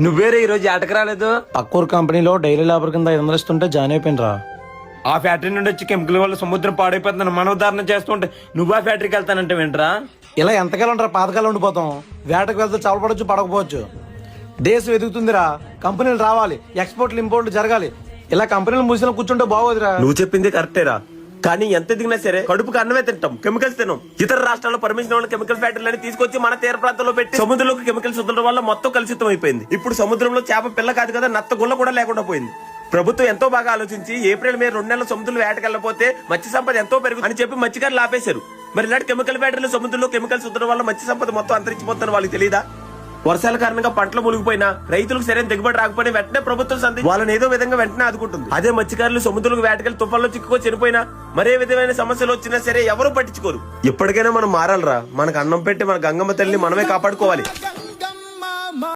నువ్వేరే ఈ రోజు ఆటకు రాలేదు? పక్కూరు కంపెనీలో డైలీ లేబర్ కింద ఐదు వందలు ఇస్తుంటే జాయిన్ అయిపోయినరా. ఆ ఫ్యాక్టరీ నుండి వచ్చి కెమికల్ వల్ల సముద్రం పాడైపోతుందని మన ఉదాహరణ చేస్తుంటే నువ్వు ఆ ఫ్యాక్టరీకి వెళ్తానంటే వింటరా? ఇలా ఎంతకాలం రా పాతకాలం ఉండిపోతాం. వేటకు వెళ్తే చాలు పడవచ్చు పడకపోవచ్చు. దేశం ఎదుగుతుందిరా. కంపెనీలు రావాలి. ఎక్స్పోర్ట్లు ఇంపోర్ట్లు జరగాలి. ఇలా కంపెనీలు మూసిన కూర్చుంటే బాగోదురా. నువ్వు చెప్పింది కరెక్టేరా. కానీ ఎంత దిగినా సరే కడుపుకి అన్నమే తింటాం. కెమికల్స్ తినం. ఇతర రాష్ట్రాల్లో పర్మిషన్ ఉన్న కెమికల్ ఫ్యాక్టరీలని తీసుకొచ్చి మన తీర ప్రాంతంలో పెట్టి సముద్రంలోకి కెమికల్స్ వదలడం వల్ల మొత్తం కలుషితం అయిపోయింది. ఇప్పుడు సముద్రంలో చేప పిల్ల కాదు కదా నత్త గుల్ల కూడా లేకుండా పోయింది. ప్రభుత్వం ఎంతో బాగా ఆలోచించి ఏప్రిల్ మే రెండు నెలల సముద్రంలో వేటకెళ్ళపోతే మత్స్య సంపద ఎంతో పెరుగు అని చెప్పి మత్స్యకారులు ఆపేశారు. మరి ఇలాంటి కెమికల్ ఫ్యాక్టరీలు సముద్రంలో కెమికల్స్ వదలడం వల్ల మత్స్య సంపద మొత్తం అంతరించిపోతుందని వాళ్ళకి తెలియదా వర్షాల కారణంగా పంటలు మునిగిపోయినా రైతులకు సరైన దిగుబడి రాకపోయినా వెంటనే ప్రభుత్వం సంధి వాళ్ళని ఏదో విధంగా వెంటనే ఆదుకుంటుంది. అదే మత్స్యకారులు సముద్రంలో వేటకెళ్ళి తుఫాన్లో చిక్కుకో చనిపోయినా మరే విధమైన సమస్యలు వచ్చినా సరే ఎవరు పట్టించుకోరు. ఇప్పటికైనా మనం మారాలరా. మనకు అన్నం పెట్టి మన గంగమ్మ తల్లిని మనమే కాపాడుకోవాలి.